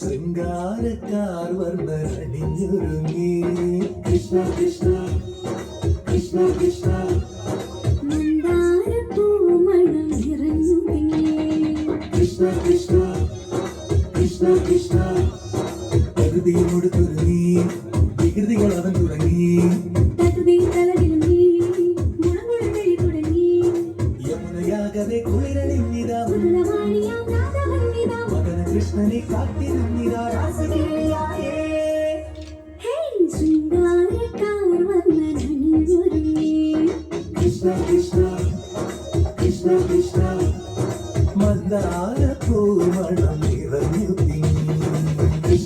ശൃംഗാരക്കാർ വന്ന് അണിഞ്ഞൊരുങ്ങി കൃഷ്ണ കൃഷ്ണ കൃഷ്ണ കൃഷ്ണ കൃഷ്ണ കൃഷ്ണ കൃഷ്ണ കൃഷ്ണ പ്രകൃതിയോട് തുറങ്ങി വികൃതികൾ അവൻ തുടങ്ങി യമുനയാകവെ കുളിരണിഞ്ഞിതാ മകന കൃഷ്ണനെ കാത്തിരുന്നിതാ വന്നണിഞ്ഞൊരുങ്ങി കൃഷ്ണ കൃഷ്ണ കൃഷ്ണ കൃഷ്ണ മന്ദാര പൂമണം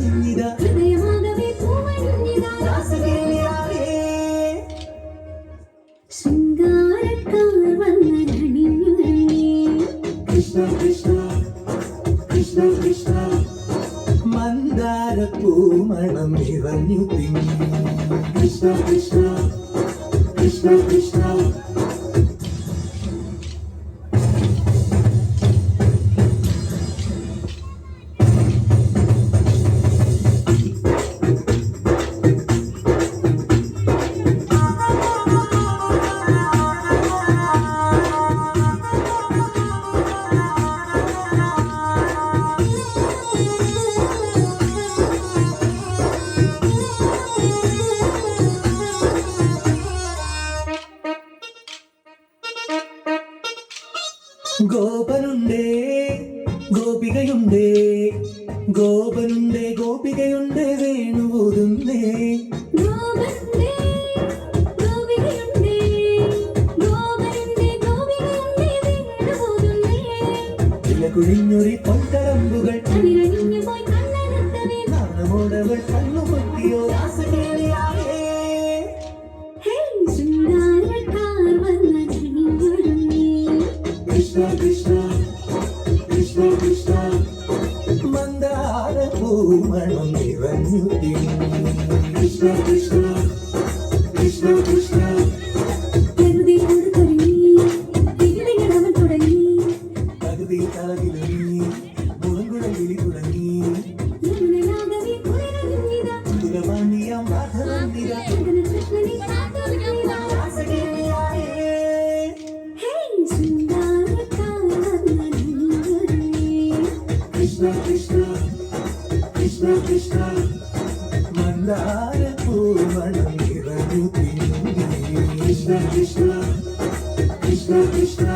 മധുവണിഞ്ഞിത ഹൃദയമാകവേ പൂവണിഞ്ഞിതാ രാസകേളിയായേ ശൃംഗാരക്കാർ വന്നണിഞ്ഞൊരുങ്ങി കൃഷ്ണ കൃഷ്ണ കൃഷ്ണ കൃഷ്ണ. മന്ദാര പൂമണം നിറഞ്ഞു തിങ്ങി. കൃഷ്ണ കൃഷ്ണ കൃഷ്ണ കൃഷ്ണ. ഗോപനുണ്ടേ ഗോപികയുണ്ടേ ഗോപനുണ്ടേ ഗോപികയുണ്ടേ വീണുപോകുന്നേ ചില കുഴിഞ്ഞൊരി പൊൻകടമ്പുകൾ നാണമോടവൾ കണ്ണുപൊട്ടിയോ രാസകേളിയായേ പൂമണം നിറഞ്ഞു കൃഷ്ണ കൃഷ്ണ കൃഷ്ണ കൃഷ്ണ ഹൃദയോട് തുടങ്ങി കൃഷ്ണ മന്ദാര പൂവണം നിറഞ്ഞു കൃഷ്ണ കൃഷ്ണ കൃഷ്ണ കൃഷ്ണ